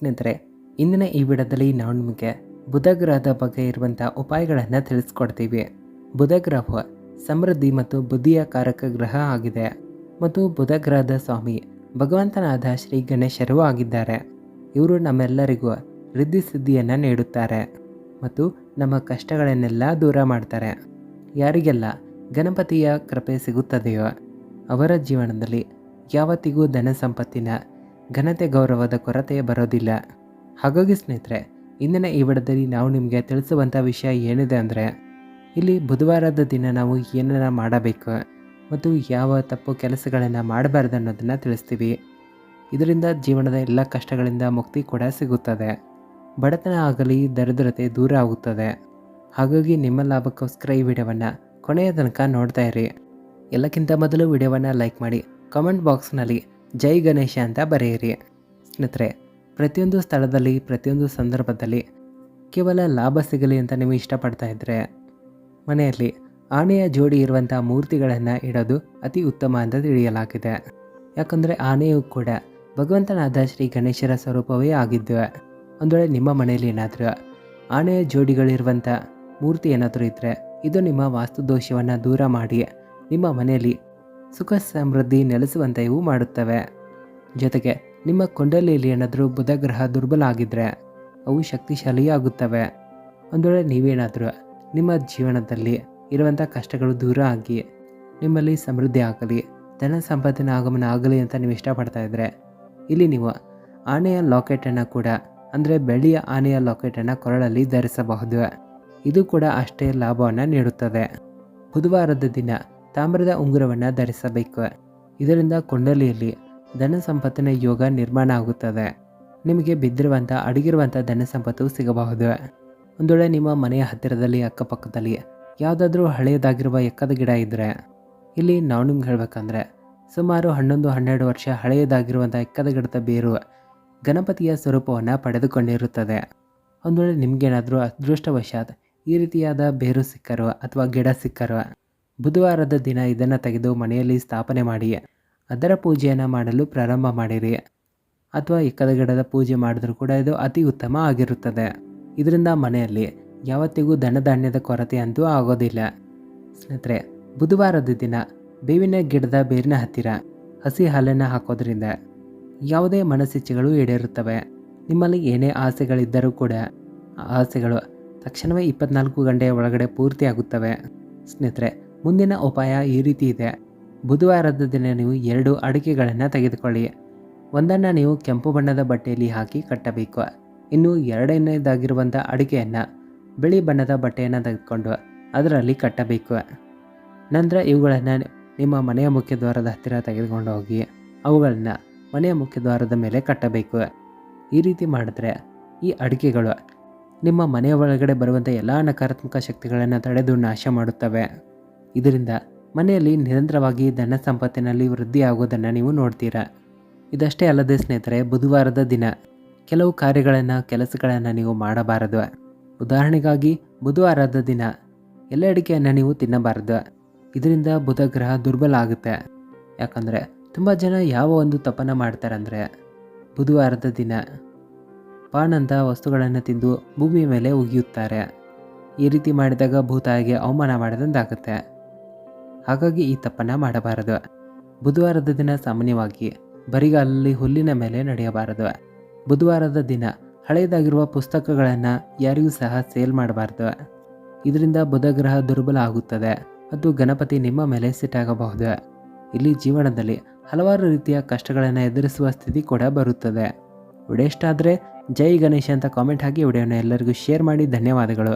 ಸ್ನೇಹಿತರೆ, ಇಂದಿನ ಈ ವಿಡಿಯೋದಲ್ಲಿ ನಾವು ನಿಮಗೆ ಬುಧ ಗ್ರಹದ ಬಗ್ಗೆ ಇರುವಂಥ ಉಪಾಯಗಳನ್ನು ತಿಳಿಸ್ಕೊಡ್ತೀವಿ. ಬುಧ ಗ್ರಹವು ಸಮೃದ್ಧಿ ಮತ್ತು ಬುದ್ಧಿಯ ಕಾರಕ ಗ್ರಹ ಆಗಿದೆ ಮತ್ತು ಬುಧ ಗ್ರಹದ ಸ್ವಾಮಿ ಭಗವಂತನಾದ ಶ್ರೀ ಗಣೇಶರು ಆಗಿದ್ದಾರೆ. ಇವರು ನಮ್ಮೆಲ್ಲರಿಗೂ ವೃದ್ಧಿ ಸಿದ್ಧಿಯನ್ನು ನೀಡುತ್ತಾರೆ ಮತ್ತು ನಮ್ಮ ಕಷ್ಟಗಳನ್ನೆಲ್ಲ ದೂರ ಮಾಡ್ತಾರೆ. ಯಾರಿಗೆಲ್ಲ ಗಣಪತಿಯ ಕೃಪೆ ಸಿಗುತ್ತದೆಯೋ ಅವರ ಜೀವನದಲ್ಲಿ ಯಾವತ್ತಿಗೂ ಧನ ಸಂಪತ್ತಿನ ಘನತೆ ಗೌರವದ ಕೊರತೆ ಬರೋದಿಲ್ಲ. ಹಾಗಾಗಿ ಸ್ನೇಹಿತರೆ, ಇಂದಿನ ಈ ವಿಡದಲ್ಲಿ ನಾವು ನಿಮಗೆ ತಿಳಿಸುವಂಥ ವಿಷಯ ಏನಿದೆ ಅಂದರೆ, ಇಲ್ಲಿ ಬುಧವಾರದ ದಿನ ನಾವು ಏನನ್ನ ಮಾಡಬೇಕು ಮತ್ತು ಯಾವ ತಪ್ಪು ಕೆಲಸಗಳನ್ನು ಮಾಡಬಾರ್ದು ಅನ್ನೋದನ್ನು ತಿಳಿಸ್ತೀವಿ. ಇದರಿಂದ ಜೀವನದ ಎಲ್ಲ ಕಷ್ಟಗಳಿಂದ ಮುಕ್ತಿ ಕೂಡ ಸಿಗುತ್ತದೆ. ಬಡತನ ಆಗಲಿ, ದರಿದ್ರತೆ ದೂರ ಆಗುತ್ತದೆ. ಹಾಗಾಗಿ ನಿಮ್ಮ ಲಾಭಕ್ಕೋಸ್ಕರ ಈ ವಿಡಿಯೋವನ್ನು ಕೊನೆಯ ತನಕ ನೋಡ್ತಾ ಇರಿ. ಎಲ್ಲಕ್ಕಿಂತ ಮೊದಲು ವಿಡಿಯೋವನ್ನು ಲೈಕ್ ಮಾಡಿ, ಕಮೆಂಟ್ ಬಾಕ್ಸ್ನಲ್ಲಿ ಜೈ ಗಣೇಶ ಅಂತ ಬರೆಯಿರಿ. ಸ್ನೇಹಿತರೆ, ಪ್ರತಿಯೊಂದು ಸ್ಥಳದಲ್ಲಿ, ಪ್ರತಿಯೊಂದು ಸಂದರ್ಭದಲ್ಲಿ ಕೇವಲ ಲಾಭ ಸಿಗಲಿ ಅಂತ ನೀವು ಇಷ್ಟಪಡ್ತಾ ಇದ್ದರೆ ಮನೆಯಲ್ಲಿ ಆನೆಯ ಜೋಡಿ ಇರುವಂಥ ಮೂರ್ತಿಗಳನ್ನು ಇಡೋದು ಅತಿ ಉತ್ತಮ ಅಂತ ತಿಳಿಯಲಾಗಿದೆ. ಯಾಕಂದರೆ ಆನೆಯು ಕೂಡ ಭಗವಂತನಾದ ಶ್ರೀ ಗಣೇಶರ ಸ್ವರೂಪವೇ ಆಗಿದ್ದು ಒಂದು ವೇಳೆ ನಿಮ್ಮ ಮನೆಯಲ್ಲಿ ಏನಾದರೂ ಆನೆಯ ಜೋಡಿಗಳಿರುವಂಥ ಮೂರ್ತಿ ಏನಾದರೂ ಇದ್ದರೆ ಇದು ನಿಮ್ಮ ವಾಸ್ತು ದೋಷವನ್ನು ದೂರ ಮಾಡಿ, ನಿಮ್ಮ ಮನೆಯಲ್ಲಿ ಸುಖ ಸಮೃದ್ಧಿ ನೆಲೆಸುವಂತೆ ಇವು ಮಾಡುತ್ತವೆ. ಜೊತೆಗೆ ನಿಮ್ಮ ಕುಂಡಲಿಯಲ್ಲಿ ಏನಾದರೂ ಬುಧ ಗ್ರಹ ದುರ್ಬಲ ಆಗಿದ್ದರೆ ಅವು ಶಕ್ತಿಶಾಲಿಯಾಗುತ್ತವೆ. ಒಂದು ವೇಳೆ ನೀವೇನಾದರೂ ನಿಮ್ಮ ಜೀವನದಲ್ಲಿ ಇರುವಂಥ ಕಷ್ಟಗಳು ದೂರ ಆಗಿ ನಿಮ್ಮಲ್ಲಿ ಸಮೃದ್ಧಿ ಆಗಲಿ, ಧನ ಸಂಪಾದನೆ ಆಗಮನ ಆಗಲಿ ಅಂತ ನೀವು ಇಷ್ಟಪಡ್ತಾ ಇದ್ದರೆ ಇಲ್ಲಿ ನೀವು ಆನೆಯ ಲಾಕೆಟನ್ನು ಕೂಡ ಅಂದರೆ ಬೆಳ್ಳಿಯ ಆನೆಯ ಲಾಕೆಟನ್ನು ಕೊರಳಲ್ಲಿ ಧರಿಸಬಹುದು. ಇದು ಕೂಡ ಅಷ್ಟೇ ಲಾಭವನ್ನು ನೀಡುತ್ತದೆ. ಬುಧವಾರದ ದಿನ ತಾಮ್ರದ ಉಂಗುರವನ್ನು ಧರಿಸಬೇಕು. ಇದರಿಂದ ಕುಂಡಲಿಯಲ್ಲಿ ಧನ ಸಂಪತ್ತಿನ ಯೋಗ ನಿರ್ಮಾಣ ಆಗುತ್ತದೆ. ನಿಮಗೆ ಬಿದ್ದಿರುವಂಥ ಅಡಗಿರುವಂಥ ಧನ ಸಂಪತ್ತು ಸಿಗಬಹುದು. ವೇಳೆ ನಿಮ್ಮ ಮನೆಯ ಹತ್ತಿರದಲ್ಲಿ, ಅಕ್ಕಪಕ್ಕದಲ್ಲಿ ಯಾವುದಾದ್ರೂ ಹಳೆಯದಾಗಿರುವ ಎಕ್ಕದ ಗಿಡ ಇದ್ದರೆ ಇಲ್ಲಿ ನಾವು ನಿಮ್ಗೆ ಹೇಳಬೇಕಂದ್ರೆ ಸುಮಾರು ಹನ್ನೊಂದು, ಹನ್ನೆರಡು ವರ್ಷ ಹಳೆಯದಾಗಿರುವಂಥ ಎಕ್ಕದ ಗಿಡದ ಬೇರು ಗಣಪತಿಯ ಸ್ವರೂಪವನ್ನು ಪಡೆದುಕೊಂಡಿರುತ್ತದೆ. ಒಂದು ವೇಳೆ ನಿಮಗೇನಾದರೂ ಅದೃಷ್ಟವಶಾತ್ ಈ ರೀತಿಯಾದ ಬೇರು ಸಿಕ್ಕರು ಅಥವಾ ಗಿಡ ಸಿಕ್ಕರು ಬುಧವಾರದ ದಿನ ಇದನ್ನು ತೆಗೆದು ಮನೆಯಲ್ಲಿ ಸ್ಥಾಪನೆ ಮಾಡಿ, ಅದರ ಪೂಜೆಯನ್ನು ಮಾಡಲು ಪ್ರಾರಂಭ ಮಾಡಿರಿ. ಅಥವಾ ಇಕ್ಕದ ಗಿಡದ ಪೂಜೆ ಮಾಡಿದ್ರೂ ಕೂಡ ಇದು ಅತಿ ಉತ್ತಮ ಆಗಿರುತ್ತದೆ. ಇದರಿಂದ ಮನೆಯಲ್ಲಿ ಯಾವತ್ತಿಗೂ ದನಧಾನ್ಯದ ಕೊರತೆ ಅಂತೂ ಆಗೋದಿಲ್ಲ. ಸ್ನೇಹಿತರೆ, ಬುಧವಾರದ ದಿನ ಬೇವಿನ ಗಿಡದ ಬೇರಿನ ಹತ್ತಿರ ಹಸಿ ಹಾಲನ್ನು ಹಾಕೋದ್ರಿಂದ ಯಾವುದೇ ಮನಸ್ಸಿಚ್ಛೆಗಳು ಈಡೇರುತ್ತವೆ. ನಿಮ್ಮಲ್ಲಿ ಏನೇ ಆಸೆಗಳಿದ್ದರೂ ಕೂಡ ಆ ಆಸೆಗಳು ತಕ್ಷಣವೇ ಇಪ್ಪತ್ನಾಲ್ಕು ಗಂಟೆಯ ಒಳಗಡೆ ಪೂರ್ತಿಯಾಗುತ್ತವೆ. ಸ್ನೇಹಿತರೆ ಮುಂದಿನ ಉಪಾಯ ಈ ರೀತಿ ಇದೆ. ಬುಧವಾರದ ದಿನ ನೀವು ಎರಡು ಅಡಿಕೆಗಳನ್ನು ತೆಗೆದುಕೊಳ್ಳಿ. ಒಂದನ್ನು ನೀವು ಕೆಂಪು ಬಣ್ಣದ ಬಟ್ಟೆಯಲ್ಲಿ ಹಾಕಿ ಕಟ್ಟಬೇಕು. ಇನ್ನು ಎರಡನೇದಾಗಿರುವಂಥ ಅಡಿಕೆಯನ್ನು ಬಿಳಿ ಬಣ್ಣದ ಬಟ್ಟೆಯನ್ನು ತೆಗೆದುಕೊಂಡು ಅದರಲ್ಲಿ ಕಟ್ಟಬೇಕು. ನಂತರ ಇವುಗಳನ್ನು ನಿಮ್ಮ ಮನೆಯ ಮುಖ್ಯ ದ್ವಾರದ ಹತ್ತಿರ ತೆಗೆದುಕೊಂಡು ಹೋಗಿ ಅವುಗಳನ್ನು ಮನೆಯ ಮುಖ್ಯ ದ್ವಾರದ ಮೇಲೆ ಕಟ್ಟಬೇಕು. ಈ ರೀತಿ ಮಾಡಿದ್ರೆ ಈ ಅಡಿಕೆಗಳು ನಿಮ್ಮ ಮನೆಯ ಒಳಗಡೆ ಬರುವಂಥ ಎಲ್ಲ ನಕಾರಾತ್ಮಕ ಶಕ್ತಿಗಳನ್ನು ತಡೆದು ನಾಶ ಮಾಡುತ್ತವೆ. ಇದರಿಂದ ಮನೆಯಲ್ಲಿ ನಿರಂತರವಾಗಿ ಧನ ಸಂಪತ್ತಿನಲ್ಲಿ ವೃದ್ಧಿಯಾಗೋದನ್ನು ನೀವು ನೋಡ್ತೀರಾ? ಇದಷ್ಟೇ ಅಲ್ಲದೆ ಸ್ನೇಹಿತರೆ, ಬುಧವಾರದ ದಿನ ಕೆಲವು ಕಾರ್ಯಗಳನ್ನು, ಕೆಲಸಗಳನ್ನು ನೀವು ಮಾಡಬಾರದು. ಉದಾಹರಣೆಗಾಗಿ, ಬುಧವಾರದ ದಿನ ಎಲ್ಲ ಅಡಿಕೆಯನ್ನು ನೀವು ತಿನ್ನಬಾರದು. ಇದರಿಂದ ಬುಧ ಗ್ರಹ ದುರ್ಬಲ ಆಗುತ್ತೆ. ಯಾಕಂದರೆ ತುಂಬ ಜನ ಯಾವ ಒಂದು ತಪನ ಮಾಡ್ತಾರೆ ಅಂದರೆ ಬುಧವಾರದ ದಿನ ಪಾನಂತ ವಸ್ತುಗಳನ್ನು ತಿಂದು ಭೂಮಿಯ ಮೇಲೆ ಉಗಿಯುತ್ತಾರೆ. ಈ ರೀತಿ ಮಾಡಿದಾಗ ಭೂತಾಯಿಗೆ ಅವಮಾನ ಮಾಡಿದಂತಾಗುತ್ತೆ. ಹಾಗಾಗಿ ಈ ತಪ್ಪನ್ನು ಮಾಡಬಾರದು. ಬುಧವಾರದ ದಿನ ಸಾಮಾನ್ಯವಾಗಿ ಬರಿಗಾಲಲ್ಲಿ ಹುಲ್ಲಿನ ಮೇಲೆ ನಡೆಯಬಾರದು. ಬುಧವಾರದ ದಿನ ಹಳೆಯದಾಗಿರುವ ಪುಸ್ತಕಗಳನ್ನು ಯಾರಿಗೂ ಸಹ ಸೇಲ್ ಮಾಡಬಾರ್ದು. ಇದರಿಂದ ಬುಧ ಗ್ರಹ ದುರ್ಬಲ ಆಗುತ್ತದೆ ಮತ್ತು ಗಣಪತಿ ನಿಮ್ಮ ಮೇಲೆ ಸಿಟ್ಟಾಗಬಹುದು ಇಲ್ಲಿ ಜೀವನದಲ್ಲಿ ಹಲವಾರು ರೀತಿಯ ಕಷ್ಟಗಳನ್ನು ಎದುರಿಸುವ ಸ್ಥಿತಿ ಕೂಡ ಬರುತ್ತದೆ. ವಿಡಿಯೋ ಇಷ್ಟ ಜೈ ಗಣೇಶ್ ಅಂತ ಕಾಮೆಂಟ್ ಹಾಕಿ ವಿಡಿಯೋನ ಎಲ್ಲರಿಗೂ ಶೇರ್ ಮಾಡಿ. ಧನ್ಯವಾದಗಳು.